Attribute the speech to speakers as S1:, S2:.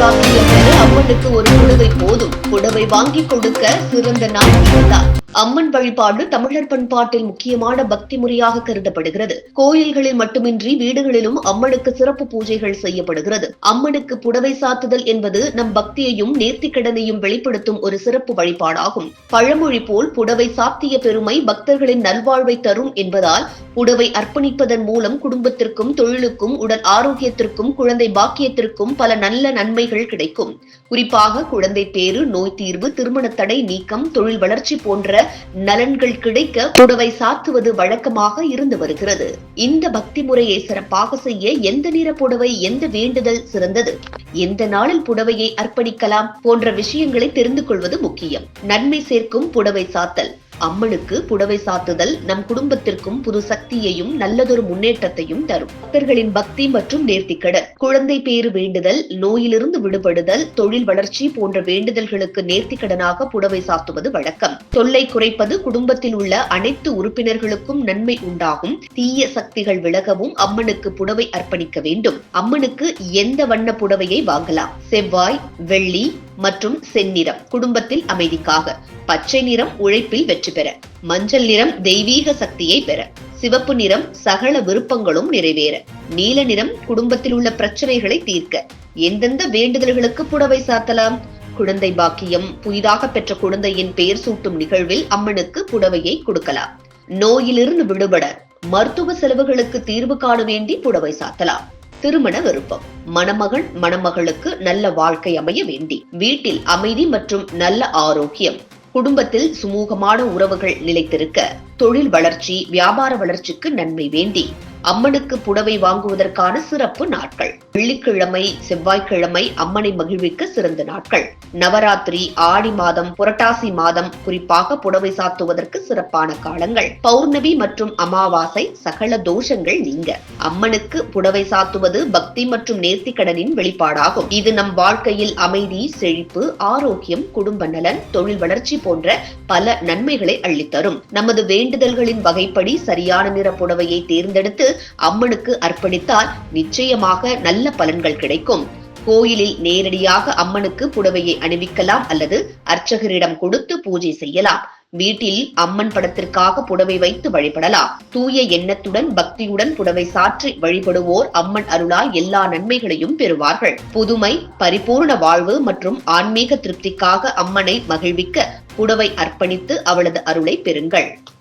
S1: பாக்கியம் என்பது அம்மனுக்கு ஒரு புடவை போதும். புடவை வாங்கி கொடுக்க சிறந்த நாள் இதுதான். அம்மன் வழிபாடு தமிழர் பண்பாட்டில் முக்கியமான பக்தி முறையாக கருதப்படுகிறது. கோயில்களில் மட்டுமின்றி வீடுகளிலும் அம்மனுக்கு சிறப்பு பூஜைகள் செய்யப்படுகிறது. அம்மனுக்கு புடவை சாத்துதல் என்பது நம் பக்தியையும் நேர்த்திக்கடனையும் வெளிப்படுத்தும் ஒரு சிறப்பு வழிபாடாகும். பழமொழி போல் புடவை சாத்திய பெருமை பக்தர்களின் நல்வாழ்வை தரும் என்பதால் புடவை அர்ப்பணிப்பதன் மூலம் குடும்பத்திற்கும் தொழிலுக்கும் உடல் ஆரோக்கியத்திற்கும் குழந்தை பாக்கியத்திற்கும் பல நல்ல நன்மைகள் கிடைக்கும். குறிப்பாக குழந்தை பேறு நோய் தீர்வு திருமண தடை நீக்கம் தொழில் வளர்ச்சி போன்ற நலன்கள் கிடைக்க புடவை சாத்துவது வழக்கமாக இருந்து வருகிறது. இந்த பக்தி முறையை சிறப்பாக செய்ய எந்த நிற புடவை எந்த வேண்டுதல் சிறந்தது? எந்த நாளில் புடவையை அர்ப்பணிக்கலாம் போன்ற விஷயங்களை தெரிந்து கொள்வது முக்கியம். நன்மை சேர்க்கும் புடவை சாத்தல். அம்மனுக்கு புடவை சாத்துதல் நம் குடும்பத்திற்கும் புது சக்தியையும் நல்லதொரு முன்னேற்றத்தையும் தரும். பக்தர்களின் பக்தி மற்றும் நேர்த்திக்கடன் குழந்தை பேறு வேண்டுதல் நோயிலிருந்து விடுபடுதல் தொழில் வளர்ச்சி போன்ற வேண்டுதல்களுக்கு நேர்த்திக்கடனாக புடவை சாத்துவது வழக்கம். தொல்லை குறைப்பது குடும்பத்தில் உள்ள அனைத்து உறுப்பினர்களுக்கும் நன்மை உண்டாகும். தீய சக்திகள் விலகவும் அம்மனுக்கு புடவை அர்ப்பணிக்க வேண்டும். அம்மனுக்கு எந்த வண்ண புடவையை வாங்கலாம்? செவ்வாய் வெள்ளி மற்றும் செந்நிறம் குடும்பத்தில் அமைதிக்காக. பச்சை நிறம் உழைப்பில் வெற்றி பெற. மஞ்சள் நிறம் தெய்வீக சக்தியை பெற. சிவப்பு நிறம் சகல விருப்பங்களும் நிறைவேற. நீல நிறம் குடும்பத்தில் உள்ள பிரச்சனைகளை தீர்க்க. எந்தெந்த வேண்டுதல்களுக்கு புடவை சாத்தலாம்? குழந்தை பாக்கியம் புதிதாக பெற்ற குழந்தையின் பெயர் சூட்டும் நிகழ்வில் அம்மனுக்கு புடவையை கொடுக்கலாம். நோயிலிருந்து விடுபட. மருத்துவ செலவுகளுக்கு தீர்வு காண வேண்டி புடவை சாத்தலாம். திருமண விருப்பம். மணமகன் மணமகளுக்கு நல்ல வாழ்க்கை அமைய வேண்டி வீட்டில் அமைதி மற்றும் நல்ல ஆரோக்கியம். குடும்பத்தில் சுமூகமான உறவுகள் நிலைத்திருக்க தொழில் வளர்ச்சி வியாபார வளர்ச்சிக்கு நன்மை வேண்டி அம்மனுக்கு புடவை வாங்குவதற்கான சிறப்பு நாட்கள். வெள்ளிக்கிழமை செவ்வாய்க்கிழமை அம்மனை மகிழ்விக்க சிறந்த நாட்கள். நவராத்திரி ஆடி மாதம் புரட்டாசி மாதம் குறிப்பாக புடவை சாத்துவதற்கு சிறப்பான காலங்கள். பௌர்ணமி மற்றும் அமாவாசை சகல தோஷங்கள் நீங்க. அம்மனுக்கு புடவை சாத்துவது பக்தி மற்றும் நேர்த்திக்கடனின் வெளிப்பாடாகும். இது நம் வாழ்க்கையில் அமைதி செழிப்பு ஆரோக்கியம் குடும்ப நலன் தொழில் வளர்ச்சி போன்ற பல நன்மைகளை அள்ளித்தரும். நமது வேண்டும் வேண்டுதல்களின் வகைப்படி சரியான நிற புடவையை தேர்ந்தெடுத்து அம்மனுக்கு அர்ப்பணித்தால் நிச்சயமாக நல்ல பலன்கள் கிடைக்கும். கோயிலில் நேரடியாக அம்மனுக்கு புடவையை அணிவிக்கலாம் அல்லது அர்ச்சகரிடம் கொடுத்து பூஜை செய்யலாம். வீட்டில் அம்மன் படத்திற்காக புடவை வைத்து வழிபடலாம். தூய எண்ணத்துடன் பக்தியுடன் புடவை சாற்றி வழிபடுவோர் அம்மன் அருளால் எல்லா நன்மைகளையும் பெறுவார்கள். புதுமை பரிபூர்ண வாழ்வு மற்றும் ஆன்மீக திருப்திக்காக அம்மனை மகிழ்விக்க புடவை அர்ப்பணித்து அவளது அருளை பெறுங்கள்.